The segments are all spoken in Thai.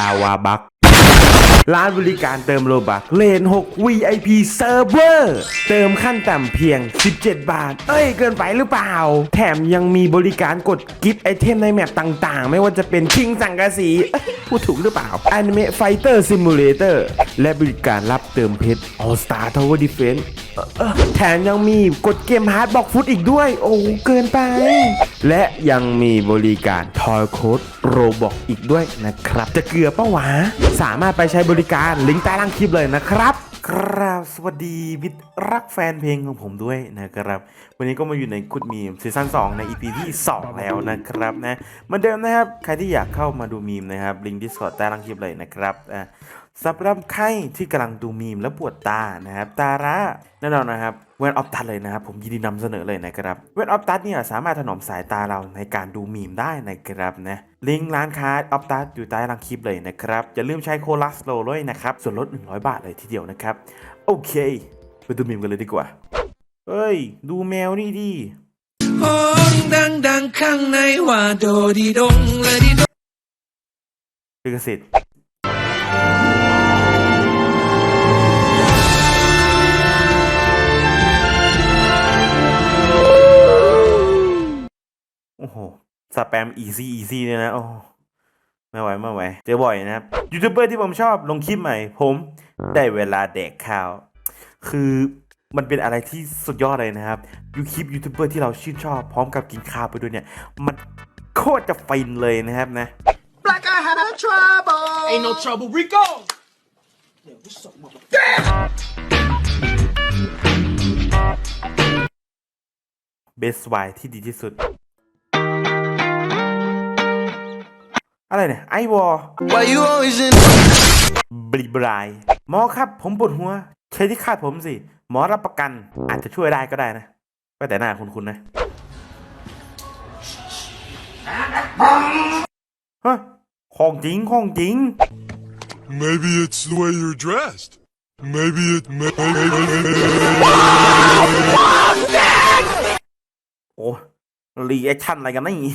ลาวาบัก ร้านบริการเติมโลบักเลน 6 VIP Server เติมขั้นต่ำเพียง 17 บาท เอ้ย เกินไปหรือเปล่า แถมยังมีบริการกดกิฟต์ไอเทมในแมปต่างๆ ไม่ว่าจะเป็นคิงสังกะสีพูดถูกหรือเปล่า Anime Fighter Simulator และบริการรับเติมเพชร All Star Tower Defense แถมยังมีกดเกมฮาร์ดบอกฟุตอีกด้วย โอ้เกินไป และยังมีบริการทอยโค้ดโรบอกอีกด้วยนะครับ จะเกลือป้าวะ สามารถไปใช้บริการลิงก์ใต้ล่างคลิปเลยนะครับครับสวัสดีมิตรรักแฟนเพลงของผมด้วยนะครับ วันนี้ก็มาอยู่ในคุดมีมซีซั่น2 ใน EP ที่ 2 แล้วนะครับนะเหมือนเดิมนะครับ ใครที่อยากเข้ามาดูมีมนะครับลิงก์ดิสคอร์ดใต้ล่างคลิปเลยนะครับอะ สำหรับใครที่กำลังดูมีมแล้วปวดตานะครับตาระแน่นอนนะครับเวนออฟตัดเลยนะครับผมยินดีนำเสนอเลยนะครับเวนออฟตัดเนี่ยสามารถถนอมสายตาเราในการดูมีมได้นะครับนะลิงก์ร้านค้าออฟตัดอยู่ใต้ล่างคลิปเลยนะครับอย่าลืมใช้โคลัสโลด้วยนะครับส่วนลด 100 บาทเลยทีเดียวนะครับ โอเคไปดูมีมกันเลยดีกว่าเฮ้ย ดูแมวนี่ดิห้องดังดังๆข้างในว่าโดดีดงและดีดงลิขสิทธิ์ สแปมอีซี่อีซี่เนี่ยนะ โอ้ไม่ไหวไม่ไหวเจอบ่อยนะครับยูทูบเบอร์ที่ผมชอบลงคลิปใหม่ ผมได้เวลาแดกข้าว คือมันเป็นอะไรที่สุดยอดเลยนะครับยูคลิปยูทูบเบอร์ที่เราชื่นชอบ พร้อมกับกินข้าวไปด้วยเนี่ย มันโคตรจะฟินเลยนะครับนะ Like I had a trouble. Ain't no trouble Rico เบสไวที่ดีที่สุด อะไรเนี่ย ไอวอ Why you always in? บริบรายหมอครับผมปวดหัวใช้ที่คาดผมสิ หมอรับประกันอาจจะช่วยได้ก็ได้นะก็แต่หน้าคุณคุณนะฮะของจริงของจริง Maybe it's the way you're dressed. Maybe it. May- โอ้รีแอคชั่นอะไรกันนี่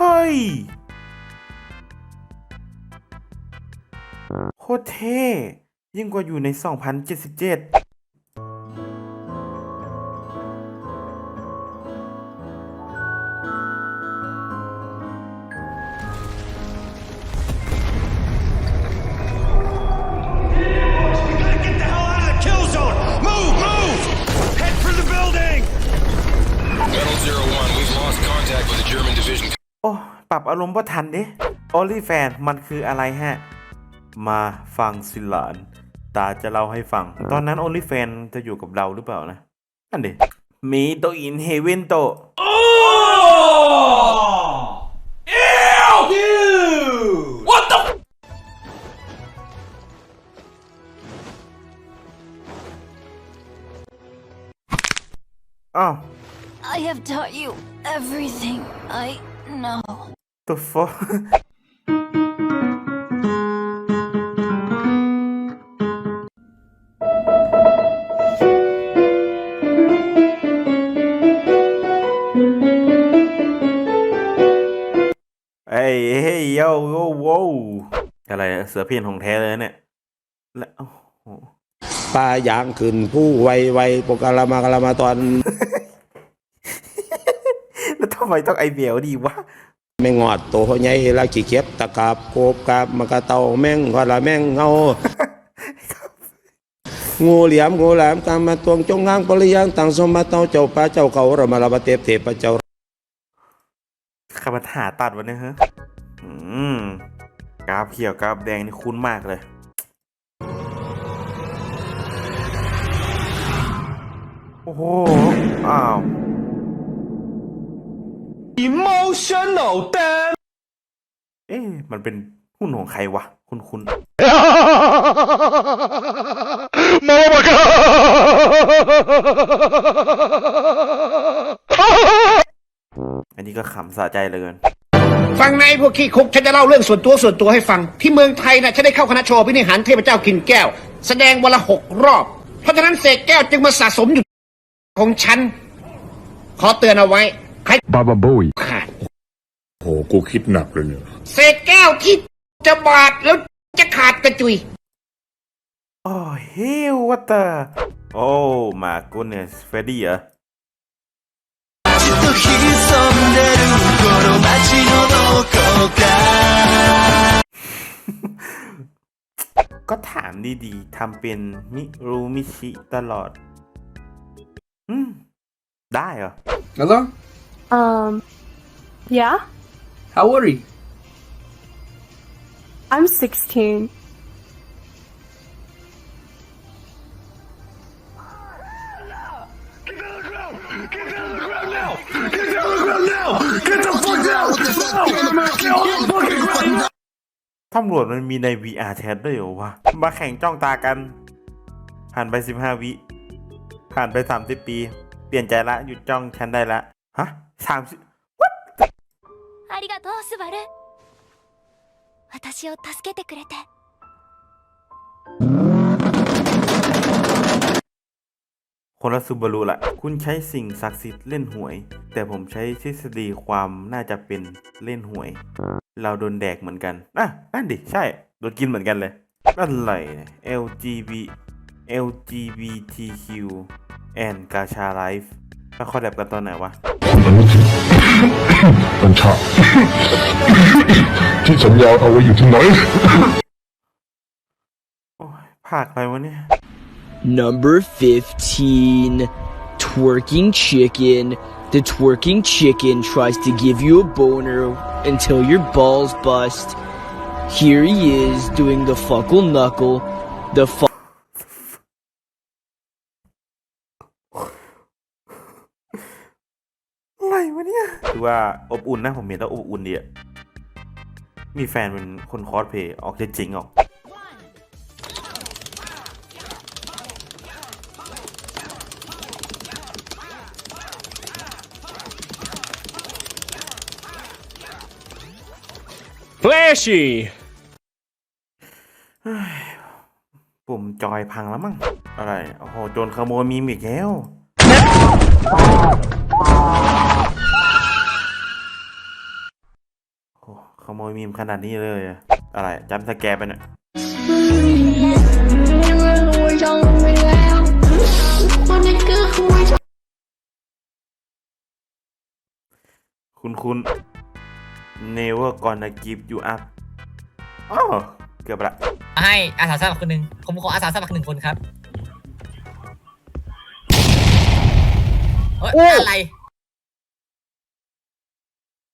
เฮ้ย โคตรเท่ยิ่งกว่าอยู่ใน 2077 อ้ปรับอารมณ์พ่ทันเด้โอลี่แฟนมันคืออะไรฮะ มาฟังสิหลาน ตาจะเล่าให้ฟัง ตอนนั้นโอลี่แฟนจะอยู่กับเราหรือเปล่านะนั่นเด็มีโตอินเฮเวนโต What the อ้าว I have taught you everything I know. the fuck เอ้ยเฮ้ยโยโยโวอะไรอะเสือเพียนของแท้เลยเนี่ย แล้วโอ้โห ปลายางขึ้นผู้ไวไวปกกาลามากาลามาตอนแล้วทำ ไมต้องไอเบียวดีวะไม่งอดโตใหญ่ละขี้เก็บตะกาบโกบกาบมากระเต่าแม่งกอละแม่งเงางูเหลี่ยมงูแหลมกามาตวงจงงางปริยังต่างสมมาเต้าเจ้าป้าเจ้าเขาระมาลาบะเทพเทพเจ้าคำถาตัดวันนี้ฮะอืมกราฟเขียวกราฟแดงนี่คุ้นมากเลยโอ้โห อ้าว Emotional damn! เอ๊ะมันเป็นหุ้นของใครวะ คุณคุณอันนี้ก็ขำสะใจเหลยเกินฟังในพวกขี้คุกฉันจะเล่าเรื่องส่วนตัวส่วนตัวให้ฟัง ที่เมืองไทยนะฉันได้เข้าคณะโชว์พินิหารเทพเจ้ากินแก้ว แสดงวันละหกรอบ เพราะฉะนั้นเศษแก้วจึงมาสะสมอยู่ของฉัน ขอเตือนเอาไว้ ใครบาบาบุยค่ะโหกูคิดหนักเลยเนี่ยเศษแก้วที่จะบาดแล้วจะขาดกระจุย Oh hell what the Oh my goodness Freddy เหก็ถามดีๆทำเป็นมิรู้มิชิตลอด อืม ได้เหรอแล้ว Um, yeah? How old are you? I'm 16. Get the fuck out! ตำรวจมันมีใน VR แชทด้วยเหรอวะ มาแข่งจ้องตากันผ่านไป 15 วิผ่านไป 30 ปี เปลี่ยนใจละ หยุดจ้องฉันได้ละ ฮะ สามสิบ ありがとう、スバル。私を助けてくれて。 คนละซูบารุละคุณใช้สิ่งศักดิ์สิทธิ์เล่นหวย แต่ผมใช้ทฤษฎีความน่าจะเป็นเล่นหวย เราโดนแดกเหมือนกัน อ่ะ นั่นดิ ใช่ โดนกินเหมือนกันเลย อะไรเนี่ย LGB LGBTQ and กาชาไลฟ์แล้วคอลแลบกันตอนไหนวะ กัญชา ที่สัญญาเอาไว้อยู่ที่ไหน โอ้ยภาคอะไรวะเนี่ย Number 15 Twerking Chicken. The twerking chicken tries to give you a boner until your balls bust. Here he is doing the fuckle knuckle. The fu- คือว่าอบอุ่นนะผมเห็นแล้วอบอุ่นดีอะมีแฟนเป็นคนคอสเพลย์ออกจะจริงออก Flashy! ปุ่มจอยพังแล้วมั้งอะไร โอ้โห โจรขโมยมีมอีกแล้ว โอ้ โหขโมยมีมขนาดนี้เลย อะอะไรจำสแกร์ไปเนี่ยคุณคุณ never gonna give you up อ๋อเกือบละให้อาสาสมัครคนหนึ่งผมขออาสาสมัครหนึ่งคนครับเอ้ยอะไร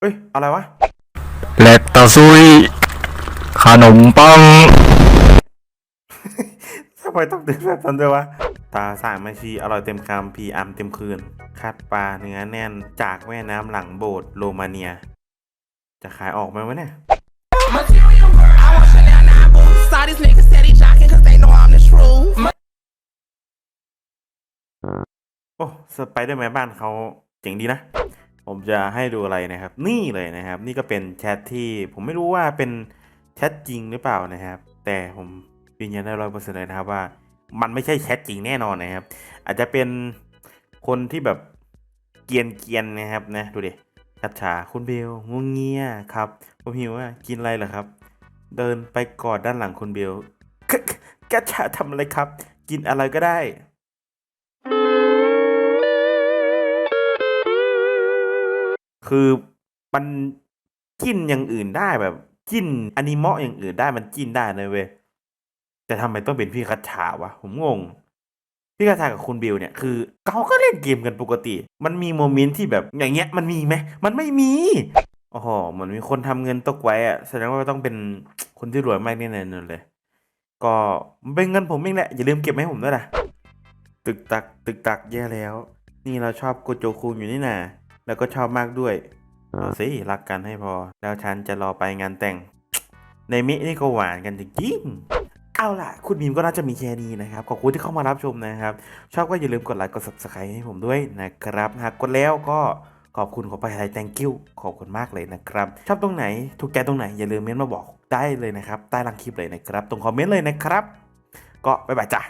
เฮ้ย อะไรวะ เล็กตะซุย ขนมปัง ทำไมต้องเดินแบบนั้นด้วยวะ ตาสามมาชีอร่อยเต็มคำพีอัมเต็มคืน คัดปลาเนื้อแน่นจากแม่น้ำหลังโบสถ์โรมาเนีย จะขายออกไหมวะเนี่ยโอ้ สไปเดอร์แมนบ้านเขาเจ๋งดีนะ ผมจะให้ดูอะไรนะครับ นี่เลยนะครับ นี่ก็เป็นแชทที่ผมไม่รู้ว่าเป็นแชทจริงหรือเปล่านะครับ แต่ผมยืนยันได้ร้อยเปอร์เซ็นต์เลยนะครับว่า มันไม่ใช่แชทจริงแน่นอนนะครับ อาจจะเป็นคนที่แบบเกียนเกียนนะครับนะดูดิกัจฉาคุณเบลงวงเงียครับผมหิวอะกินอะไรเหรอครับ เดินไปกอดด้านหลังคุณเบลกกกัจฉาทำอะไรครับ กินอะไรก็ได้ คือมันจิ้นอย่างอื่นได้แบบจิ้นอนิเมะอย่างอื่นได้มันจิ้นได้เลยเว้ยแต่ทำไมต้องเป็นพี่คัชชาวะผมงง พี่คัชชากับคุณบิวเนี่ยคือเขาก็เล่นเกมกันปกติ มันมีโมเมนต์ที่แบบอย่างเงี้ยมันมีไหมมันไม่มีโอ้โหเหมือนมีคนทำเงินตกไว้อะแสดงว่าต้องเป็นคนที่รวยมากแน่ๆเลย ก็เป็นเงินผมเองแหละอย่าลืมเก็บให้ผมด้วยนะตึกตักตึกตักแย่แล้ว นี่เราชอบโกโจคูอยู่นี่นา แล้วก็ชอบมากด้วยเอาสิรักกันให้พอ แล้วฉันจะรอไปงานแต่ง ในมินี่ก็หวานกันจริงๆเอาล่ะ คุณบีมก็น่าจะมีแค่นี้นะครับ ขอบคุณที่เข้ามารับชมนะครับ ชอบก็อย่าลืมกดไลค์กด subscribe ให้ผมด้วยนะครับ หากกดแล้วก็ขอบคุณขอไปไทย thank you ขอบคุณมากเลยนะครับ ชอบตรงไหน ถูกใจตรงไหน อย่าลืมเม้นต์มาบอกได้เลยนะครับ ใต้ล่างคลิปเลยนะครับ ตรงคอมเมนต์เลยนะครับ ก็บ๊ายบายจ้ะ